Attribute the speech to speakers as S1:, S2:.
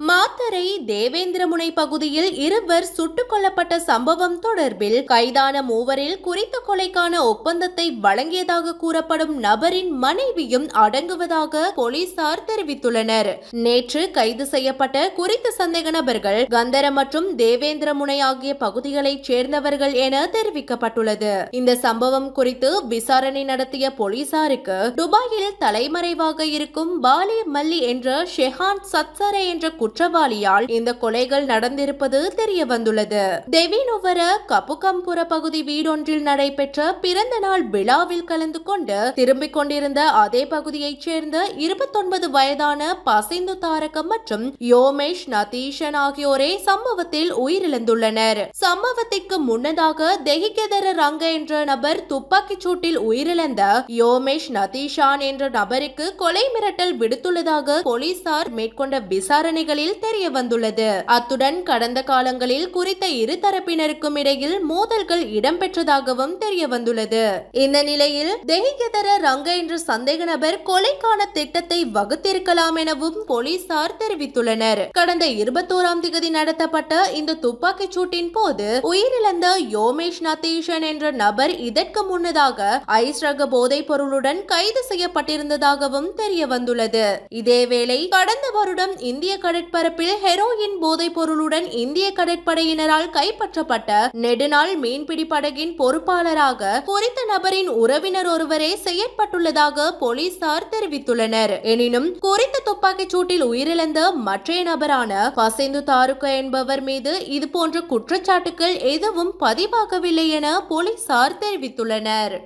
S1: மாத்தரை தேவேந்திரமுனை பகுதியில் இருவர் சுட்டுக் கொல்லப்பட்ட சம்பவம் தொடர்பில் கைதான மூவரில் குறித்த கொலைக்கான ஒப்பந்தத்தை வழங்கியதாக கூறப்படும் நபரின் மனைவியும் அடங்குவதாக போலீசார் தெரிவித்துள்ளனர். நேற்று கைது செய்யப்பட்ட குறித்த சந்தேக நபர்கள் கந்தர மற்றும் தேவேந்திரமுனை ஆகிய பகுதிகளைச் சேர்ந்தவர்கள் என தெரிவிக்கப்பட்டுள்ளது. இந்த சம்பவம் குறித்து விசாரணை நடத்திய போலீசாருக்கு துபாயில் தலைமறைவாக இருக்கும் பாலே மல்லி என்ற ஷெஹான் சத்சரே என்ற குற்றவாளியால் இந்த கொலைகள் நடந்திருப்பது தெரிய வந்துள்ளது தெவினுவர கப்புகம்புர பகுதி வீடொன்றில் நடைபெற்ற பிறந்த நாள் விழாவில் கலந்து கொண்டு திரும்பிக் கொண்டிருந்த அதே பகுதியைச் சேர்ந்த இருபத்தொன்பது வயதான பசிந்து தாரகம் மற்றும் யோமேஷ் நதீஷன் ஆகியோரே சம்பவத்தில் உயிரிழந்துள்ளனர். சம்பவத்திற்கு முன்னதாக தெஹிகெதர ரங்க என்ற நபர் துப்பாக்கிச் சூட்டில் உயிரிழந்த யோமேஷ் நதீஷான் என்ற நபருக்கு கொலை மிரட்டல் விடுத்துள்ளதாக போலீசார் மேற்கொண்ட விசாரணைகள் விசாரணைகளில் தெரிய வந்துள்ளது அத்துடன் கடந்த காலங்களில் குறித்த இரு தரப்பினருக்கும் இடையில் மோதல்கள் இடம்பெற்றதாகவும் தெரிய வந்துள்ளது இந்த நிலையில் தெஹிகதர ரங்க என்ற சந்தேக நபர் கொலைக்கான திட்டத்தை வகுத்திருக்கலாம் எனவும் போலீசார் தெரிவித்துள்ளனர். கடந்த இருபத்தோராம் தேதி நடத்தப்பட்ட இந்த துப்பாக்கிச் சூட்டின் போது உயிரிழந்த யோமேஷ் நதீஷன் என்ற நபர் இதற்கு முன்னதாக ஐஸ் ரக போதைப் பொருளுடன் கைது செய்யப்பட்டிருந்ததாகவும் தெரிய வந்துள்ளது இதேவேளை கடந்த வருடம் இந்திய கடற்பரப்பில் ஹெரோயின் போதைப் பொருளுடன் இந்திய கடற்படையினரால் கைப்பற்றப்பட்ட நெடுநாள் மீன்பிடி படகின் பொறுப்பாளராக குறித்த நபரின் உறவினர் ஒருவரே செயற்பட்டுள்ளதாக போலீசார் தெரிவித்துள்ளனர். எனினும் குறித்த துப்பாக்கிச் சூட்டில் உயிரிழந்த மற்றைய நபரான பசேந்து தாருக்கா என்பவர் மீது இதுபோன்ற குற்றச்சாட்டுகள் எதுவும் பதிவாகவில்லை என போலீசார் தெரிவித்துள்ளனர்.